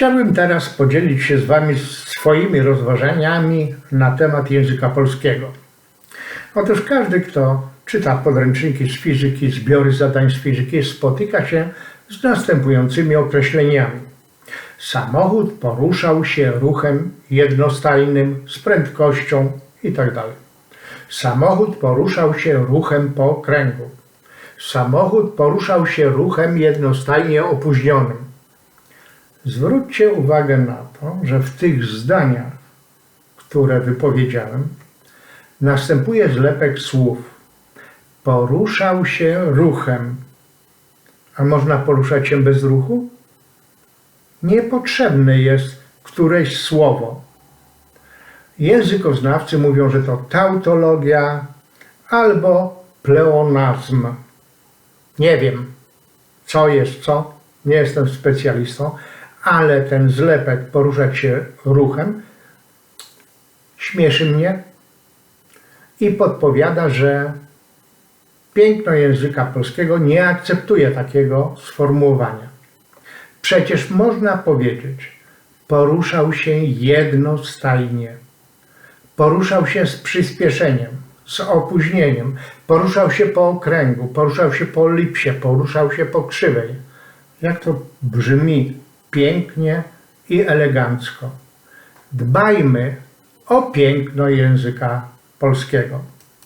Chciałbym teraz podzielić się z Wami swoimi rozważaniami na temat języka polskiego. Otóż każdy, kto czyta podręczniki z fizyki, zbiory zadań z fizyki, spotyka się z następującymi określeniami. Samochód poruszał się ruchem jednostajnym z prędkością itd. Samochód poruszał się ruchem po okręgu. Samochód poruszał się ruchem jednostajnie opóźnionym. Zwróćcie uwagę na to, że w tych zdaniach, które wypowiedziałem, następuje zlepek słów. Poruszał się ruchem. A można poruszać się bez ruchu? Niepotrzebne jest któreś słowo. Językoznawcy mówią, że to tautologia albo pleonazm. Nie wiem, co jest co, nie jestem specjalistą, ale ten zlepek poruszać się ruchem śmieszy mnie i podpowiada, że piękno języka polskiego nie akceptuje takiego sformułowania. Przecież można powiedzieć, poruszał się jednostajnie, poruszał się z przyspieszeniem, z opóźnieniem, poruszał się po okręgu, poruszał się po lipsie, poruszał się po krzywej. Jak to brzmi pięknie i elegancko. Dbajmy o piękno języka polskiego.